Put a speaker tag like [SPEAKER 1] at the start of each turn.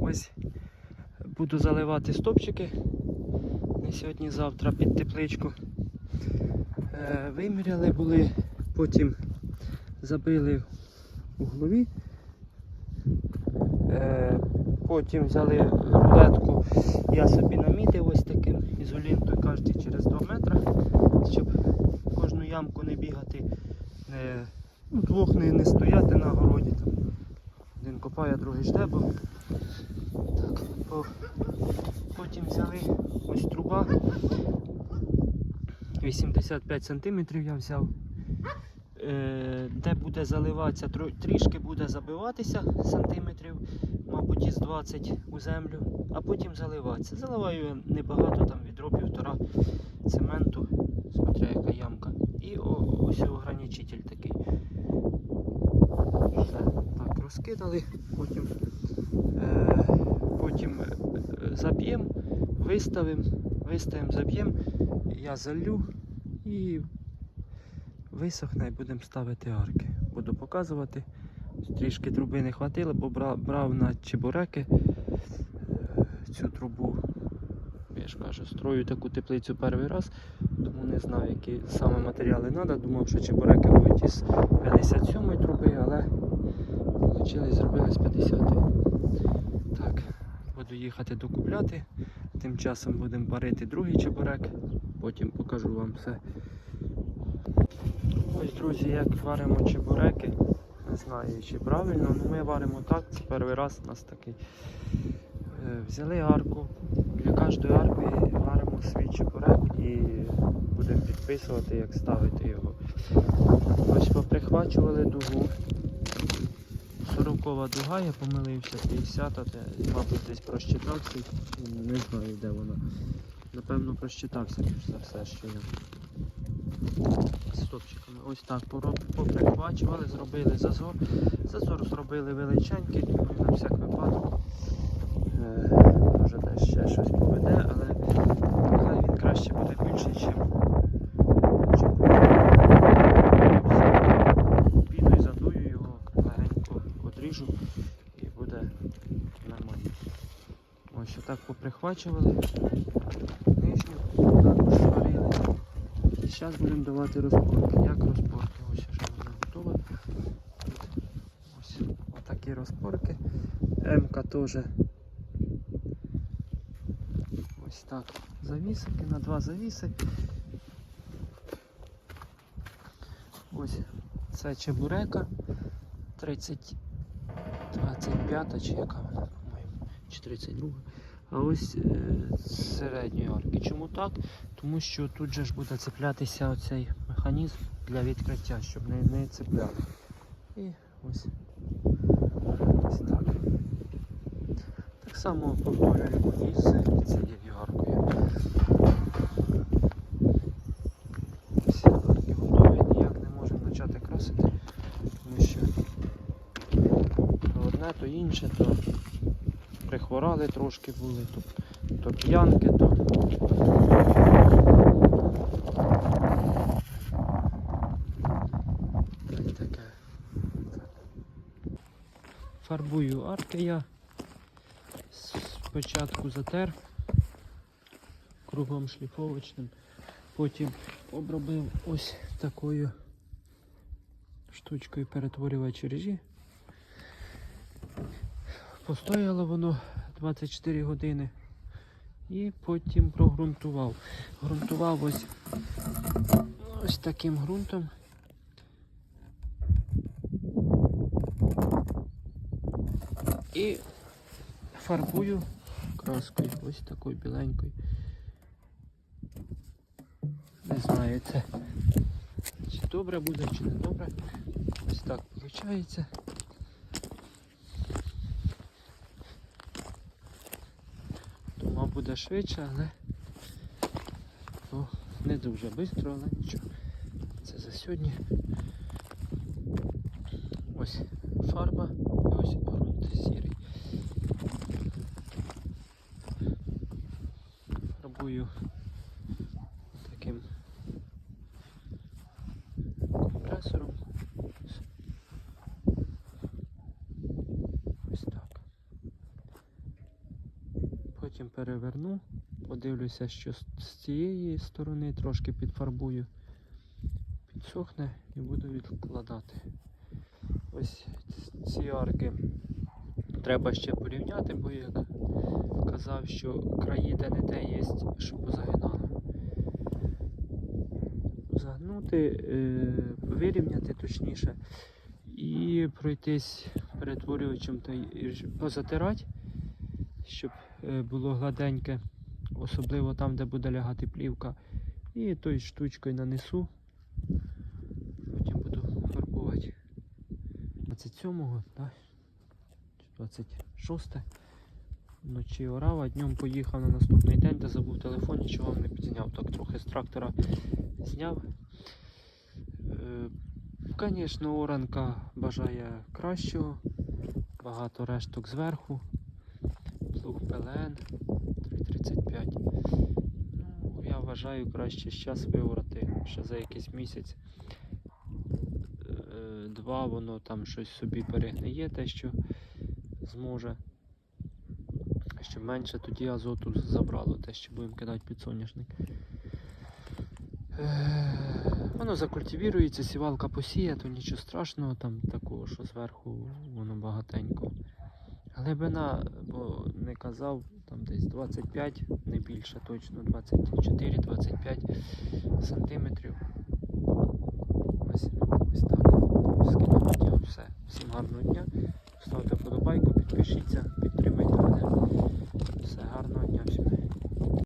[SPEAKER 1] Ось буду заливати стопчики. Не сьогодні-завтра під тепличку. Е, Виміряли були, потім забили углові. Е, Потім взяли рулетку, я собі намітив ось таким ізолентою кожен через 2 метри, щоб кожну ямку не бігати, не, ну, двох не, не стояти на городі. Там. Один другий по, потім взяли ось труба. 85 см я взяв. Е, Де буде заливатися, трішки буде забиватися сантиметрів, мабуть, із 20 у землю, а потім заливатися. Заливаю небагато, там відро півтора цементу, смотря яка ямка. І ось ограничитель такий. Все, так, потім, е, потім е, заб'ємо, виставимо, виставимо, заб'ємо, я залю і висохне і будемо ставити арки. Буду показувати. Трішки труби не хватило, бо бра- брав на чебуреки е, цю трубу. Я ж кажу, строю таку теплицю перший раз, тому не знаю, які саме матеріали треба. Думав, що чебуреки будуть із 57 труби, але вийшло зробили з 50. Так, буду їхати докупляти. Тим часом будемо варити другий чебурек, потім покажу вам все. Ось, друзі, як варимо чебуреки. Не знаю, чи правильно, але ми варимо так. Це перший раз у нас такий. Е, Взяли арку. Для кожної арки варимо свій чебурек і будемо підписувати, як ставити його. Ось поприхвачували дугу. 40 дуга, я помилився, 50, де, мабуть, десь просчитався. Не знаю, де вона. Напевно, просчитався більш за все, що я стопчиками. Ось так поприхвачували, зробили зазор. Зазор зробили величенький, на всяк випадок. Е, може десь ще щось поведе, але хай він краще буде більший, чим. чим Піду і задую його, легенько одріжу і буде нормально. Отак поприхвачували. Нижню також сварили. І зараз будемо давати розпорки. Як розпорки? Ось вже вона готова. Ось отакі розпорки. М-ка теж. Ось так. Завісики на два завіси. Ось це чебурека 30 25 чи яка вона, по-моєму, чи 32. А ось е, з середньої арки. Чому так? Тому що тут же ж буде цеплятися оцей механізм для відкриття, щоб не, не цепляли. І ось, ось так. Так само повторюємо із цією аркою. Всі арки готові, ніяк не можемо почати красити, тому що одне, то інше, то прихворали трошки були, то, то п'янки, то таке. Фарбую арки я. Спочатку затер кругом шліфовочним, потім обробив ось такою штучкою перетворювач режі. Постояло воно 24 години і потім прогрунтував. Грунтував ось, ось таким ґрунтом. І фарбую краскою, ось такою біленькою. Не знаю, це чи добре буде, чи не добре. Ось так виходить. Думав буде швидше, але ну, не дуже швидко, але нічого. Це за сьогодні. Ось фарба і ось ґрунт сірий. Фарбую таким компресором. Ось так. Потім переверну, подивлюся, що з цієї сторони трошки підфарбую. Підсохне і буду відкладати. Ось ці арки треба ще порівняти, бо як казав, що краї де не те є, щоб загинало. Загнути, е, вирівняти точніше і пройтись перетворювачем та позатирати, щоб було гладеньке, особливо там, де буде лягати плівка. І тою штучкою нанесу. Потім буду фарбувати. 27-го, да? чи 26 вночі орав, а днем поїхав на наступний день, та забув телефон, нічого не підзняв. Так трохи з трактора зняв. Звісно, оранка бажає кращого, багато решток зверху, плуг ПЛН 335. Ну, я вважаю краще зараз виорати ще за якийсь місяць. Е, Два воно там щось собі перегниє, те, що зможе. Щоб менше тоді азоту забрало, те, що будемо кидати під соняшник. Е, Воно закультивірується, сівалка посіє, то нічого страшного, там такого, що зверху воно багатенько. Глибина, бо не казав, там десь 25, не більше точно, 24-25 сантиметрів. Ось, ось так. Скидаю все. Всім гарного дня. Ставте